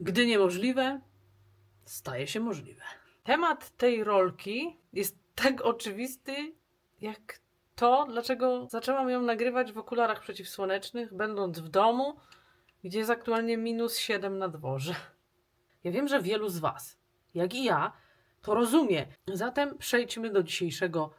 Gdy niemożliwe, staje się możliwe. Temat tej rolki jest tak oczywisty, jak to, dlaczego zaczęłam ją nagrywać w okularach przeciwsłonecznych, będąc w domu, gdzie jest aktualnie minus 7 na dworze. Ja wiem, że wielu z Was, jak i ja, to rozumie. Zatem przejdźmy do dzisiejszego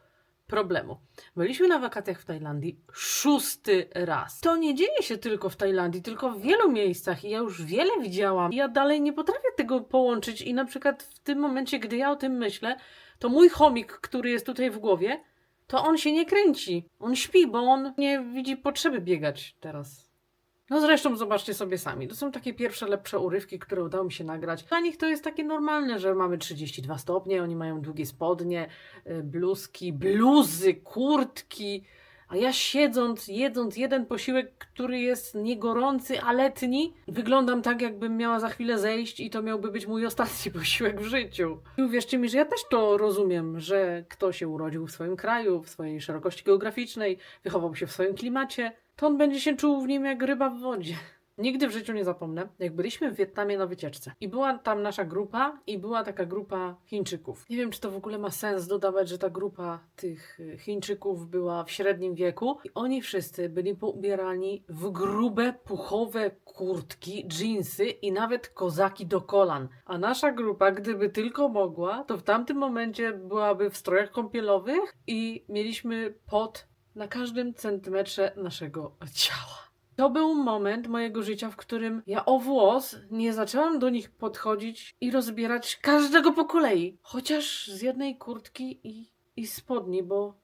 problemu. Byliśmy na wakacjach w Tajlandii szósty raz. To nie dzieje się tylko w Tajlandii, tylko w wielu miejscach i ja już wiele widziałam. Ja dalej nie potrafię tego połączyć i na przykład w tym momencie, gdy ja o tym myślę, to mój chomik, który jest tutaj w głowie, to on się nie kręci. On śpi, bo on nie widzi potrzeby biegać teraz. No zresztą zobaczcie sobie sami. To są takie pierwsze lepsze urywki, które udało mi się nagrać. Dla nich to jest takie normalne, że mamy 32 stopnie, oni mają długie spodnie, y, bluzki, bluzy, kurtki. A ja siedząc, jedząc jeden posiłek, który jest nie gorący, a letni, wyglądam tak, jakbym miała za chwilę zejść i to miałby być mój ostatni posiłek w życiu. I uwierzcie mi, że ja też to rozumiem, że kto się urodził w swoim kraju, w swojej szerokości geograficznej, wychował się w swoim klimacie, to on będzie się czuł w nim jak ryba w wodzie. Nigdy w życiu nie zapomnę, jak byliśmy w Wietnamie na wycieczce. I była tam nasza grupa, i była taka grupa Chińczyków. Nie wiem, czy to w ogóle ma sens dodawać, że ta grupa tych y, Chińczyków była w średnim wieku. I oni wszyscy byli poubierani w grube, puchowe kurtki, dżinsy i nawet kozaki do kolan. A nasza grupa, gdyby tylko mogła, to w tamtym momencie byłaby w strojach kąpielowych i mieliśmy pot na każdym centymetrze naszego ciała. To był moment mojego życia, w którym ja o włos nie zaczęłam do nich podchodzić i rozbierać każdego po kolei. Chociaż z jednej kurtki i, i spodni, bo,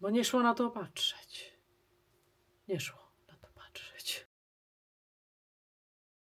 bo nie szło na to patrzeć. Nie szło.